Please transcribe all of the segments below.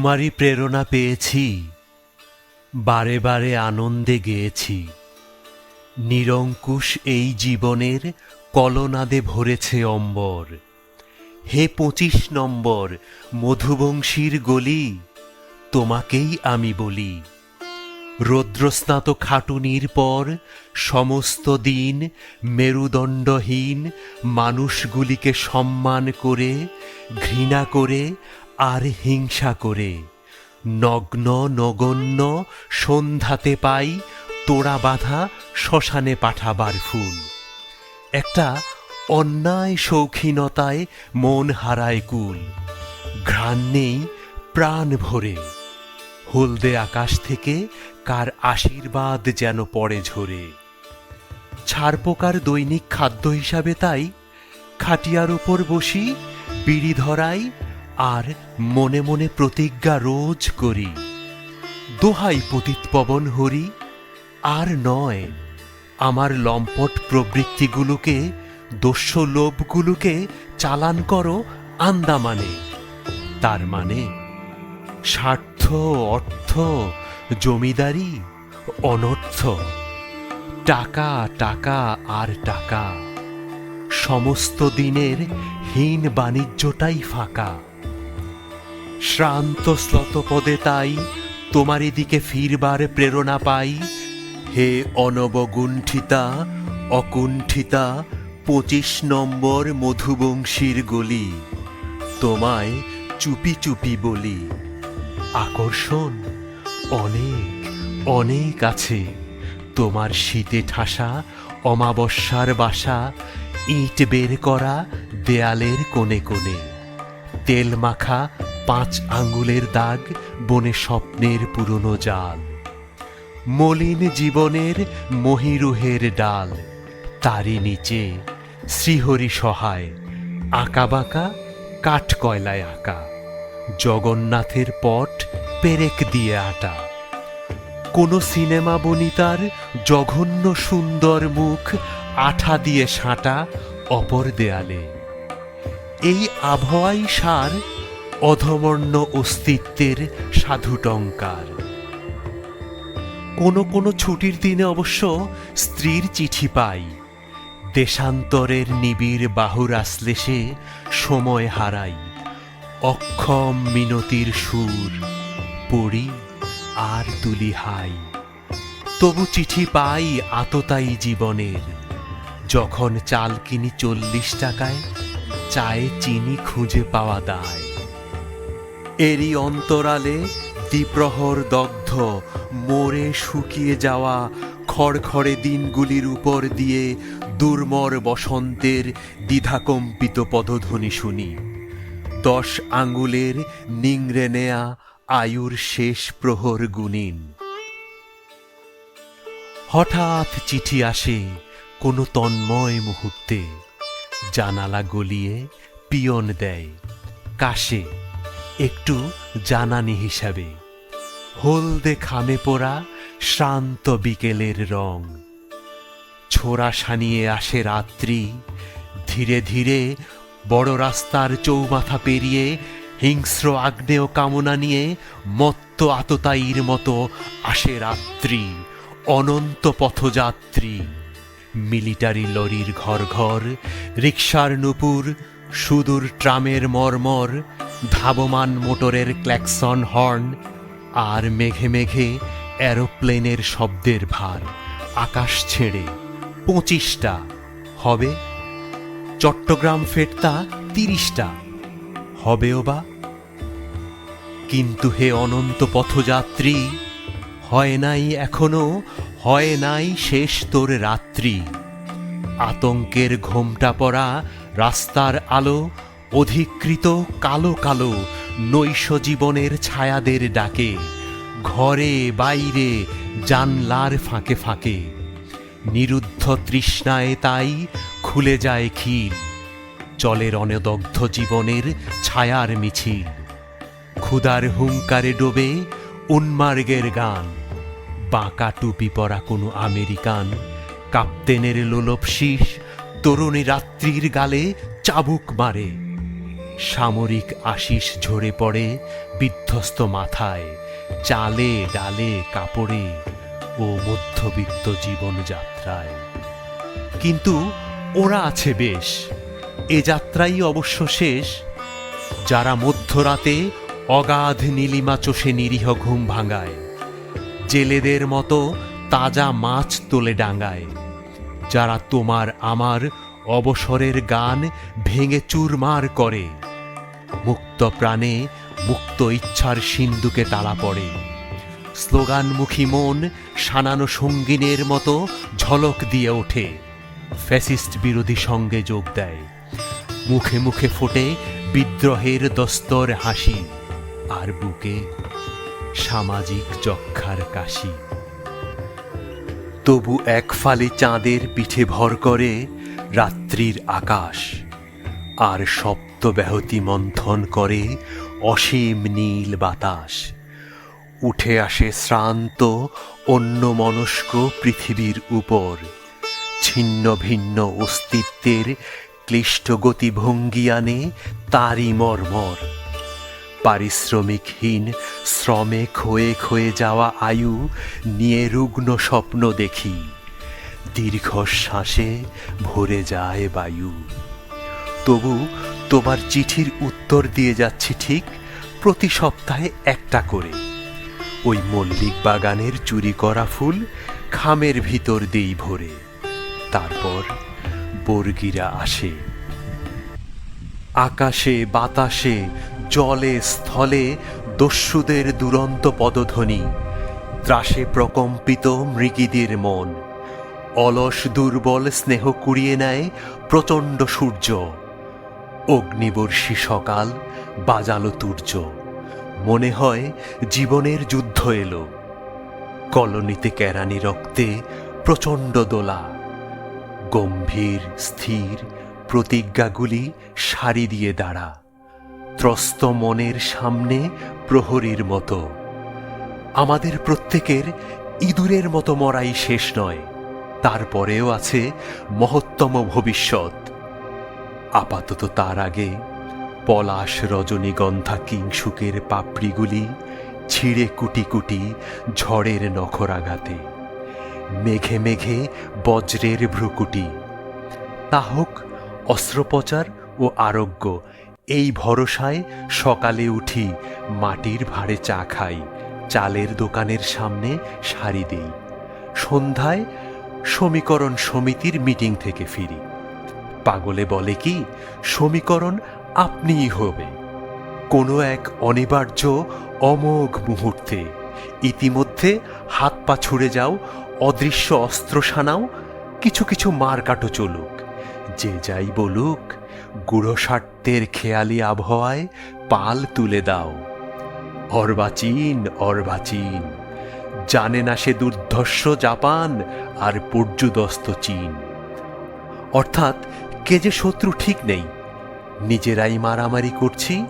তোমারই প্রেরণা পেয়েছি। বারে বারে আনন্দে গেয়েছি। নিরঙ্কুশ এই জীবনের কলনাদে ভরেছে অম্বর। হে পঁচিশ নম্বর মধুবংশীর গলি, তোমাকেই আমি বলি। রৌদ্রস্নাত খাটুনির পর সমস্ত দিন মেরুদণ্ডহীন মানুষগুলিকে সম্মান করে, ঘৃণা করে আর হিংসা করে। নগ্ন নগণ্য সন্ধ্যাতে পাই তোড়া বাঁধা শ্মশানে পাঠাবার ফুল। একটা অন্যায় শৌখিনতায় মন হারায় কুল। ঘ্রাণ নেই প্রাণ ভরে। হলদে আকাশ থেকে কার আশীর্বাদ যেন পড়ে ঝরে। ছারপোকার দৈনিক খাদ্য হিসাবে তাই খাটিয়ার উপর বসি, বিড়ি ধরাই আর মনে মনে প্রতিজ্ঞা রোজ করি। দোহাই পতিত পবন হরি, আর নয় আমার লম্পট প্রবৃত্তিগুলোকে দস্য লোভগুলোকে চালান করো আন্দামানে। তার মানে স্বার্থ, অর্থ, জমিদারি, অনর্থ। টাকা টাকা, আর টাকা। সমস্ত দিনের হীন বাণিজ্যটাই ফাঁকা। শ্রান্ত শ্লতপদে তাই তোমার দিকে ফিরবার প্রেরণা পাই। হে অনবগুণ্ঠিতা, অকুণ্ঠিতা, পঁচিশ নম্বর মধুবংশীর গলি, তোমায় চুপি চুপি বলি। আকর্ষণ, অনেক অনেক আছে। তোমার শীতে ঠাসা, অমাবস্যার বাসা, ইট বের করা দেয়ালের কোণে কোণে। তেল মাখা পাঁচ আঙ্গুলের দাগ, বনে স্বপ্নের পুরনো জাল। মলিন জীবনের মহিরুহের ডাল, তারই নিচে শ্রীহরি সহায় আঁকাবাঁকা কাঠ কয়লায় আঁকা। জগন্নাথের পট পেরেক দিয়ে আটা। কোন সিনেমা বনিতার জঘন্য সুন্দর মুখ, আঠা দিয়ে সাঁটা অপর দেয়ালে। এই আবহাওয়াই সার অধমর্ণ অস্তিত্বের সাধুটঙ্কার কোনো কোনো ছুটির দিনে অবশ্য স্ত্রীর চিঠি পাই। দেশান্তরের নিবিড় বাহুর আশ্লেষে সময় হারাই। অক্ষম মিনতির সুর পড়ি আর তুলি হাই তবু চিঠি পাই আততাই জীবনের। যখন চাল কিনি চল্লিশ টাকায় চায়ে চিনি খুঁজে পাওয়া দায়। এরই অন্তরালে দ্বিপ্রহর দগ্ধ মোড়ে শুকিয়ে যাওয়া খড়খড়ে দিনগুলির উপর দিয়ে দুর্মর বসন্তের দ্বিধাকম্পিত পদধ্বনি শুনি। দশ আঙ্গুলের নিংড়ে নেয়া আয়ুর শেষ প্রহর গুনিন হঠাৎ চিঠি আসে কোনো তন্ময় মুহূর্তে, জানালা গলিয়ে পিয়ন দেয়, কাশে। একটু জানানি হিসাবে। হলদে খামে পোড়া শ্রান্ত বিকেলের রং। ছোড়া সানিয়ে আসে রাত্রি। ধীরে ধীরে বড় রাস্তার চৌমাথা পেরিয়ে হিংস্র আগ্নেয় কামনা নিয়ে মত্ত আততায়ীর মতো আসে রাত্রি, অনন্ত পথযাত্রী। মিলিটারি লরির ঘর ঘর রিক্সার নুপুর, সুদূর ট্রামের মর্মর ধাবমান মোটরের ক্ল্যাকসন হর্ন আর মেঘে মেঘে অ্যারোপ্লেনের শব্দের ভার। আকাশ ছেড়ে পঁচিশটা। হবে চট্টগ্রাম ফেরতা তিরিশটা। হবেও বা? কিন্তু হে অনন্ত পথযাত্রী, হয় নাই এখনও, হয় নাই শেষ তোর রাত্রি। আতঙ্কের ঘোমটা পড়া রাস্তার আলো অধিকৃত কালো কালো নৈশ জীবনের ছায়াদের ডাকে, ঘরে বাইরে জানলার ফাঁকে ফাঁকে। নিরুদ্ধ তৃষ্ণায় তাই খুলে যায় ক্ষীর চলের অনদগ্ধ জীবনের ছায়ার মিছিল। ক্ষুদার হুঙ্কারে ডোবে উন্মার্গের গান, বাঁকা টুপি পরা কোনো আমেরিকান, কাপ্তেনের লোলপ শীষ তরুণী রাত্রির গালে চাবুক মারে। সামরিক আশিস ঝরে পড়ে বিধ্বস্ত মাথায়, চালে ডালে কাপড়ে ও মধ্যবিত্ত জীবনযাত্রায় কিন্তু ওরা আছে বেশ, এ যাত্রাই অবশ্য শেষ। যারা মধ্যরাতে অগাধ নীলিমা চষে নিরীহ ঘুম ভাঙায়, জেলেদের মতো তাজা মাছ তোলে ডাঙায়। যারা তোমার আমার অবসরের গান ভেঙে চুরমার করে মুক্ত প্রাণে মুক্ত ইচ্ছার সিন্ধুকে তালা পড়ে। স্লোগানমুখী মন সানানো সঙ্গিনের মতো ঝলক দিয়ে ওঠে। ফ্যাসিস্ট বিরোধী সঙ্গে যোগ দেয়। মুখে মুখে ফোটে বিদ্রোহের দস্তর হাসি আর বুকে সামাজিক যক্ষার কাশি। তবু এক ফালে চাঁদের পিঠে ভর করে রাত্রির আকাশ আর সপ্ত ব্যাহতি মন্থন করে অসীম নীল বাতাস। উঠে আসে শ্রান্ত অন্য মনস্ক পৃথিবীর উপর। ছিন্ন ভিন্ন অস্তিত্বের ক্লিষ্ট গতিভঙ্গি আনে তারই মর্মর। পারিশ্রমিকহীন, শ্রমে ক্ষয়ে ক্ষয়ে যাওয়া আয়ু নিয়ে রুগ্ন স্বপ্ন দেখি। দীর্ঘশ্বাসে ভরে যায় বায়ু। তবু তোমার চিঠির উত্তর দিয়ে যাচ্ছি ঠিক প্রতি সপ্তাহে একটা করে। ওই মল্লিক বাগানের চুরি করা ফুল খামের ভিতর দেই ভরে। তারপর বর্গিরা আসে। আকাশে, বাতাসে, জলে, স্থলে দস্যুদের দুরন্ত পদধ্বনি, ত্রাসে প্রকম্পিত মৃগীদের মন। অলস দুর্বল স্নেহ কুড়িয়ে নেয় প্রচণ্ড সূর্য। অগ্নিবর্ষী সকাল বাজালো তুর্য। মনে হয় জীবনের যুদ্ধ এলো। কলোনিতে কেরানি রক্তে প্রচণ্ড দোলা। গম্ভীর, স্থির প্রতিজ্ঞাগুলি সারি দিয়ে দাঁড়া। ত্রস্ত মনের সামনে প্রহরীর মতো। আমাদের প্রত্যেকের ইঁদুরের মতো মরাই শেষ নয়। তারপরেও আছে মহত্তম ভবিষ্যৎ। আপাতত তার আগে পলাশ রজনীগন্ধা কিংসুকের পাপড়িগুলি ছিঁড়ে কুটি কুটি ঝড়ের নখরাঘাতে মেঘে মেঘে বজ্রের ভ্রুকুটি। তা হোক, অস্ত্রোপচার ও আরোগ্য, এই ভরসায় সকালে উঠি মাটির ভাঁড়ে চা খাই, চালের দোকানের সামনে সারি দেই। সন্ধ্যায় সমীকরণ সমিতির মিটিং থেকে ফিরি। পাগলে বলে কি, সমীকরণ আপনিই হবে। কোনো এক অনিবার্য, অমোঘ মুহূর্তে। ইতিমধ্যে হাত পা ছুড়ে যাও, অদৃশ্য অস্ত্র সানাও, কিছু কিছু মার কাটো চলুক। যে যাই বলুক গুড়ো খেয়ালি আবহাওয়ায় পাল তুলে দাও। অর্বাচীন অর্বাচীন। জানে না সে দুর্ধর্ষ জাপান আর পর্যুদস্ত চীন। অর্থাৎ কে যে শত্রু ঠিক নেই। নিজেরাই মারামারি করছি,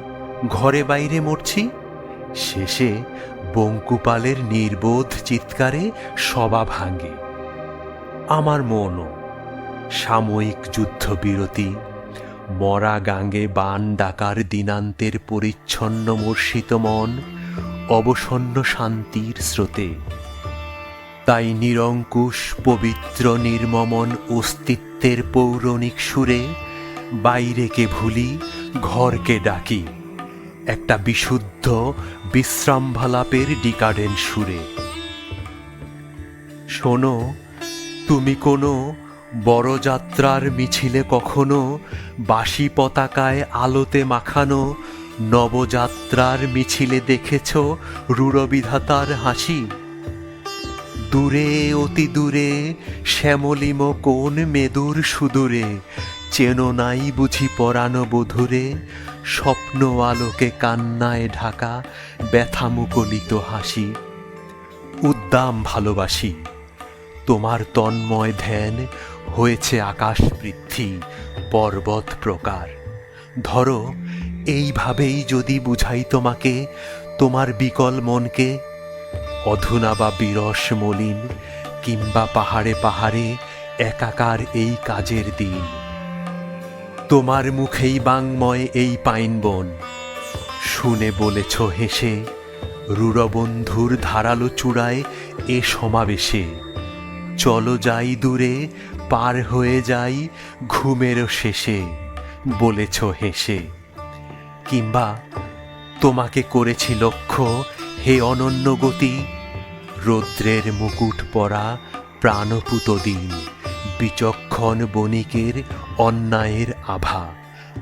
ঘরে বাইরে মরছি। শেষে বঙ্কুপালের নির্বোধ চিৎকারে সবা ভাঙে। আমার মনও সাময়িক যুদ্ধবিরতি, মরা গাঙ্গে বান ডাকার দিনান্তের পরিচ্ছন্ন মর্ষিত মন, অবসন্ন শান্তির স্রোতে তাই নিরঙ্কুশ পবিত্র নির্মমন অস্তিত্বের পৌরাণিক সুরে বাইরেকে ভুলি, ঘরকে ডাকি। একটা বিশুদ্ধ বিশ্রামভালাপের ডিকাডেন সুরে। শোনো, তুমি কোনো বড় যাত্রার মিছিলে কখনো বাসি পতাকায় আলোতে মাখানো নবযাত্রার মিছিলে দেখেছ রূঢ়বিধাতার হাসি? দূরে, অতি দূরে, শ্যামলিম কোন মেদুর সুদূরে? চেনো নাই বুঝি পরানো বধুরে, স্বপ্ন আলোকে কান্নায় ঢাকা, ব্যথা মুকলিত হাসি। উদ্দাম ভালোবাসি, তোমার তন্ময় ধ্যান হয়েছে আকাশ বৃদ্ধি পর্বত প্রকার। ধরো, এইভাবেই যদি বুঝাই তোমাকে, তোমার বিকল মনকে অধুনা বা বিরস মলিন, কিংবা পাহাড়ে পাহাড়ে একাকার এই কাজের দিন। তোমার মুখেই বাংময় এই পাইন বন। শুনে বলেছ হেসে রুরবন্ধুর ধারালো চূড়ায় এ সমাবেশে। চলো যাই দূরে, পার হয়ে যাই ঘুমেরও শেষে, বলেছ হেসে। কিংবা তোমাকে করেছি লক্ষ্য হে অনন্য গতি, রৌদ্রের মুকুট পরা প্রাণপুত দিন, বিচক্ষণ বণিকের অন্যায়ের আভা,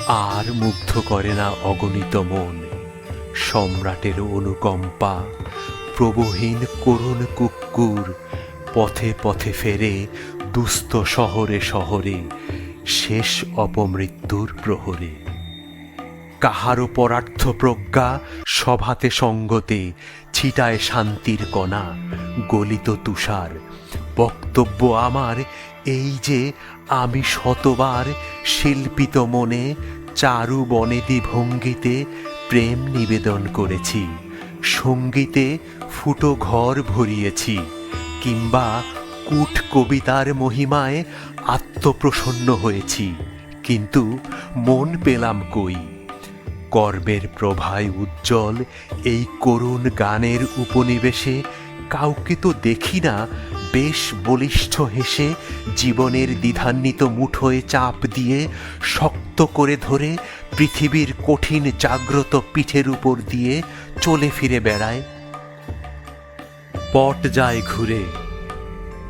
আর মুগ্ধ করে না অগণিত মন। সম্রাটের অনুকম্পা, প্রবহীন করুণ কুক্কুর পথে পথে ফেরে দুস্থ শহরে শহরে, শেষ অপমৃত্যুর প্রহরে। কাহারও পরার্থ প্রজ্ঞা সভাতে সঙ্গতে ছিটায় শান্তির কণা, গলিত তুষার। বক্তব্য আমার এই যে আমি শতবার শিল্পিত মনে চারু বনেদি ভঙ্গিতে প্রেম নিবেদন করেছি, সঙ্গীতে ফুটো ঘর ভরিয়েছি, কিংবা কূট কবিতার মহিমায় আত্মপ্রসন্ন হয়েছি, কিন্তু মন পেলাম কই? কর্মের প্রভায় উজ্জ্বল এই করুণ গানের উপনিবেশে কাউকে তো দেখি না, বেশ বলিষ্ঠ হেসে জীবনের দ্বিধান্বিত মুঠোয় চাপ দিয়ে শক্ত করে ধরে পৃথিবীর কঠিন জাগ্রত পিঠের উপর দিয়ে চলে ফিরে বেড়ায়। পট যায় ঘুরে,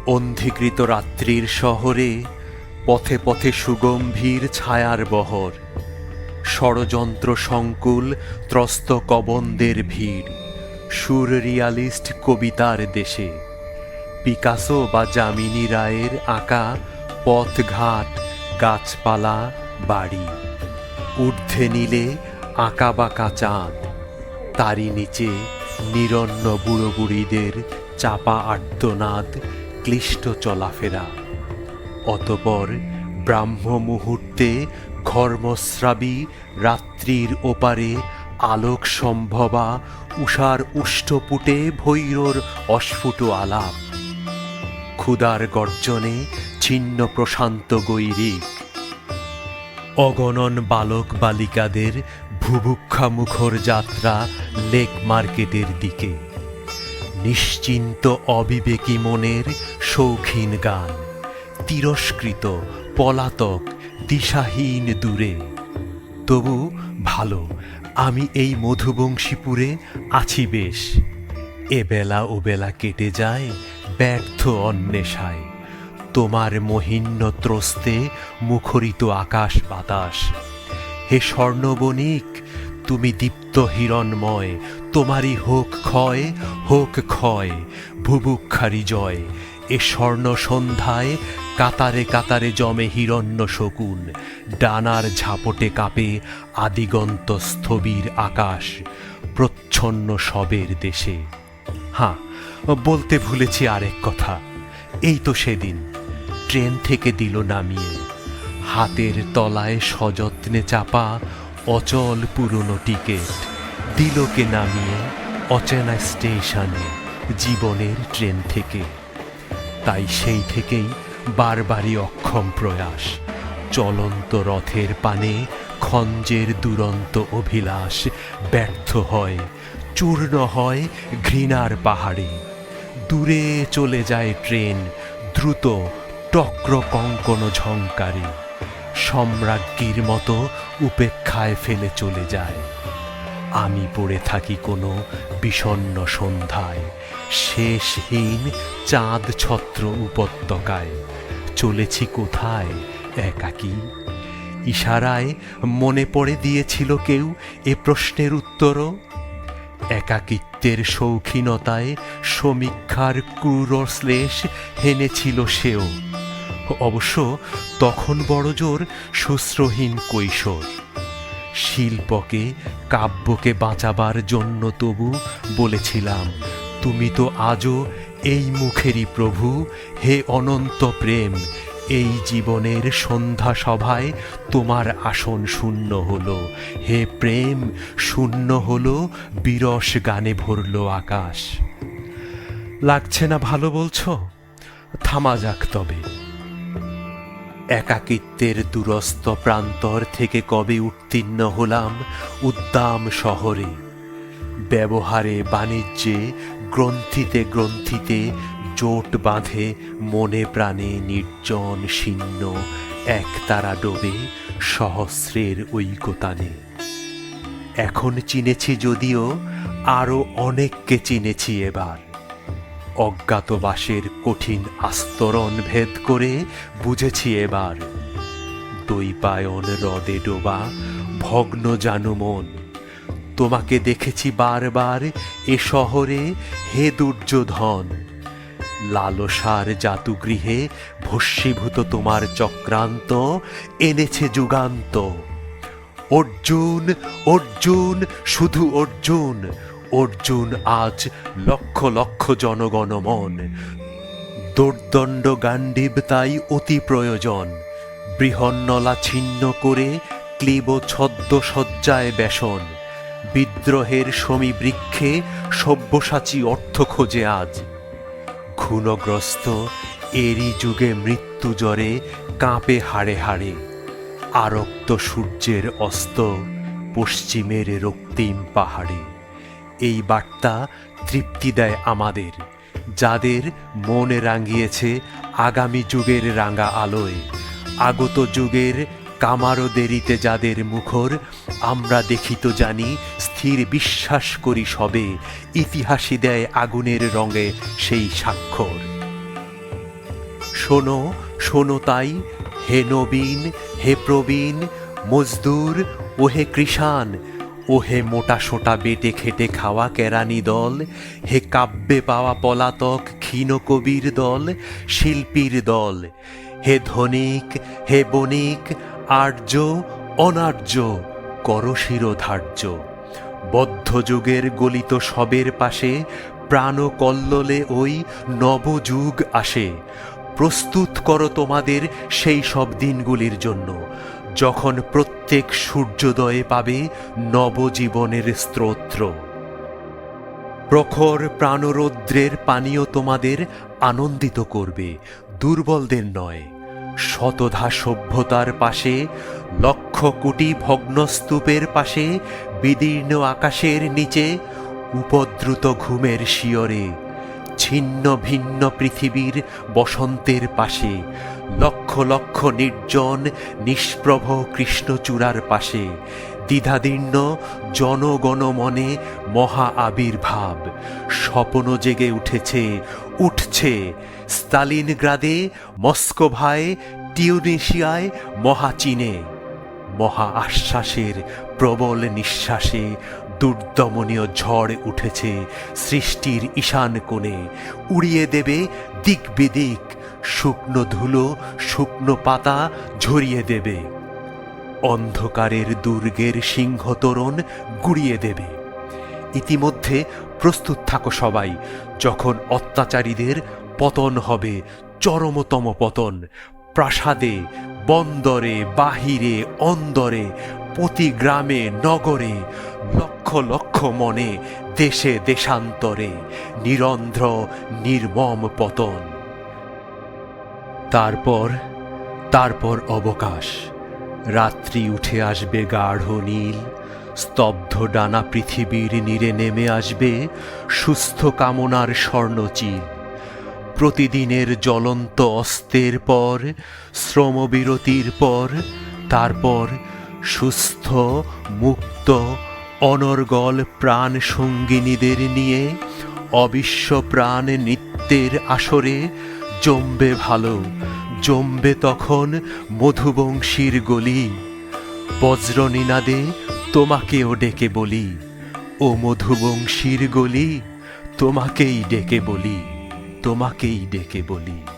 অন্ধীকৃত রাত্রির শহরে, পথে পথে সুগম্ভীর ছায়ার বহর। ষড়যন্ত্র সংকুল, ত্রস্ত কবন্দের ভিড়, সুররিয়ালিস্ট কবিতার দেশে। পিকাসো বা যামিনী রায়ের আঁকা পথঘাট, গাছপালা, বাড়ি। ঊর্ধ্বে নীলে আঁকা বাঁকা চাঁদ, তারই নিচে নিরন্ন বুড়ো বুড়িদের চাপা আর্তনাদ, ক্লিষ্ট চলাফেরা। অতপর ব্রাহ্ম মুহূর্তে ঘর্মস্রাবী রাত্রির ওপারে আলোক সম্ভবা উষার উষ্ঠপুটে ভৈরর অস্ফুট আলাপ। ক্ষুদার গর্জনে ছিন্ন প্রশান্ত গৈরিক অগণন বালক বালিকাদের ভুভুক্ষা মুখর যাত্রা লেক মার্কেটের দিকে। নিশ্চিন্ত অবিবেকী মনের শৌখিন গান। তিরস্কৃত পলাতক দিশাহীন দূরে। তবু ভালো, আমি এই মধুবংশীপুরে আছি বেশ। এবেলা ওবেলা কেটে যায় ব্যর্থ অন্বেষায়। তোমার মহিন্ন ত্রস্তে মুখরিত আকাশ বাতাস। হে স্বর্ণবণিক, তুমি দীপ্ত হিরণময়, তোমারই হোক ক্ষয় হোক ক্ষয় ভুবুক্ষারি জয়। এ স্বর্ণ সন্ধ্যায় কাতারে কাতারে জমে হিরণ্য শকুন। ডানার ঝাপটে কাঁপে আদিগন্ত স্থবির আকাশ, প্রচ্ছন্ন সবের দেশে। হ্যাঁ বলতে ভুলেছি আরেক কথা। এই তো সেদিন, ট্রেন থেকে দিল নামিয়ে। হাতের তলায় সযত্নে চাপা অচল পুরনো টিকিট দিলকে নামিয়ে অচেনা স্টেশনে জীবনের ট্রেন থেকে। তাই সেই থেকেই বারবারই অক্ষম প্রয়াস। চলন্ত রথের পানে খঞ্জের দুরন্ত অভিলাষ। ব্যর্থ হয়, চূর্ণ হয় ঘৃণার পাহাড়ে। দূরে চলে যায় ট্রেন, দ্রুত টক্র কঙ্কন ঝঙ্কারে। সম্রাজ্ঞীর মতো উপেক্ষায় ফেলে চলে যায়। আমি পড়ে থাকি কোনো বিষণ্ন সন্ধ্যায়। শেষহীন চাঁদ ছত্র উপত্যকায়। চলেছি কোথায়? একাকী। ইশারায় মনে পড়ে দিয়েছিল কেউ এ প্রশ্নের উত্তরও। একাকিত্বের শৌখিনতায় সমীক্ষার ক্রুরশ্লেষ হেনেছিল সেও। অবশ্য তখন বড়জোর শুশ্রহীন কৈশোর। শিল্পকে, কাব্যকে বাঁচাবার জন্য তবু বলেছিলাম, তুমি তো আজও এই মুখেরই প্রভু, হে অনন্ত প্রেম, এই জীবনের সন্ধ্যা সভায় তোমার আসন শূন্য হলো, হে প্রেম, শূন্য হলো, বিরস গানে ভরল আকাশ। লাগছে না ভালো বলছো? থামা যাক তবে। একাকিত্বের দুরস্ত প্রান্তর থেকে কবে উত্তীর্ণ হলাম উদ্দাম শহরে। ব্যবহারে, বাণিজ্যে, গ্রন্থিতে গ্রন্থিতে জোট বাঁধে মনে প্রাণে নির্জন শীর্ণ এক তারা ডোবে সহস্রের ঐকতানে। এখন চিনেছি যদিও আরও অনেককে চিনেছি এবার। অজ্ঞাতবাসের কঠিন আস্তরণ ভেদ করে বুঝেছি এবার। দৈপায়ন হ্রদে ডোবা, ভগ্ন জানু মন। তোমাকে দেখেছি বারবার এ শহরে, হে দুর্যোধন। লালসার জাতুগৃহে ভস্মীভূত তোমার চক্রান্ত, এনেছে যুগান্ত। অর্জুন অর্জুন, শুধু অর্জুন। অর্জুন, আজ লক্ষ লক্ষ জনগণ মন। দোর্দণ্ড গান্ডীব তাই অতি প্রয়োজন। বৃহন্নলা ছিন্ন করে ক্লীব ছদ্ম সজ্জায় বেসন বিদ্রোহের সমীবৃক্ষে সব্যসাচী অর্থ খোঁজে আজ। ক্ষুণগ্রস্ত, এরই যুগে মৃত্যু জ্বরে কাঁপে হাড়ে হাড়ে। আরক্ত সূর্যের অস্ত, পশ্চিমের রক্তিম পাহাড়ে। এই বার্তা তৃপ্তি দেয় আমাদের, যাদের মনে রাঙিয়েছে আগামী যুগের রাঙা আলোয়। আগত যুগের কামারো দেরিতে যাদের মুখর, আমরা দেখিত জানি স্থির বিশ্বাস করি সবে, ইতিহাসই দেয় আগুনের রঙে সেই স্বাক্ষর। শোনো শোনো তাই, হে নবীন, হে প্রবীণ, মজদুর ও হে কৃষাণ ও হে মোটা সোটা বেটে খেটে খাওয়া কেরানি দল, হে কাব্যে পাওয়া পলাতক ক্ষীণ কবির দল, শিল্পীর দল। হে ধনিক, হে বণিক, আর্য, অনার্য করশিরোধার্য বদ্ধযুগের গলিত সবের পাশে প্রাণ কল্লোলে ওই নবযুগ আসে। প্রস্তুত করো তোমাদের সেই সব দিনগুলির জন্য। যখন প্রত্যেক সূর্যোদয়ে পাবে নবজীবনের স্তোত্র। প্রখর প্রাণরৌদ্রের পানীয় তোমাদের আনন্দিত করবে, দুর্বলদের নয়। শতধা সভ্যতার পাশে, লক্ষ কোটি ভগ্নস্তূপের পাশে, বিদীর্ণ আকাশের নিচে, উপদ্রুত ঘুমের শিয়রে ছিন্ন ভিন্ন পৃথিবীর বসন্তের পাশে, লক্ষ লক্ষ নির্জন নিষ্প্রভ কৃষ্ণচূড়ার পাশে, দ্বিধাদীর্ণ জনগণ মনে মহা আবির্ভাব, স্বপ্ন জেগে উঠেছে, উঠছে স্তালিনগ্রাদে, মস্কোভায়, টিউনেশিয়ায়, মহাচীনে, মহা আশ্বাসের প্রবল নিঃশ্বাসে দুর্দমনীয় ঝড় উঠেছে সৃষ্টির ঈশান কোণে। উড়িয়ে দেবে দিক বিদিক, শুকনো ধুলো, শুকনো পাতা ঝরিয়ে দেবে। অন্ধকারের দুর্গের সিংহতরণ গুড়িয়ে দেবে। ইতিমধ্যে প্রস্তুত থাকো সবাই, যখন অত্যাচারীদের পতন হবে, চরমতম পতন। প্রাসাদে, বন্দরে, বাহিরে, অন্দরে প্রতি গ্রামে, নগরে, লক্ষ লক্ষ মনে, দেশে দেশান্তরে, নিরন্ধ্র, নির্মম পতন। তারপর তারপর অবকাশ। রাত্রি উঠে আসবে গাঢ় নীল, স্তব্ধ ডানা পৃথিবীর নীরে নেমে আসবে সুস্থ কামনার স্বর্ণচিল। প্রতিদিনের জ্বলন্ত অস্তের পর, শ্রমবিরতির পর, তারপর সুস্থ, মুক্ত, অনর্গল প্রাণ সঙ্গিনীদের নিয়ে অবিশ্ব প্রাণ নিত্যের আসরে জমবে ভালো, জমবে তখন মধুবংশীর গলি। বজ্রনীনাদে তোমাকেও ডেকে বলি, ও মধুবংশীর গলি, তোমাকেই ডেকে বলি, তোমাকেই ডেকে বলি।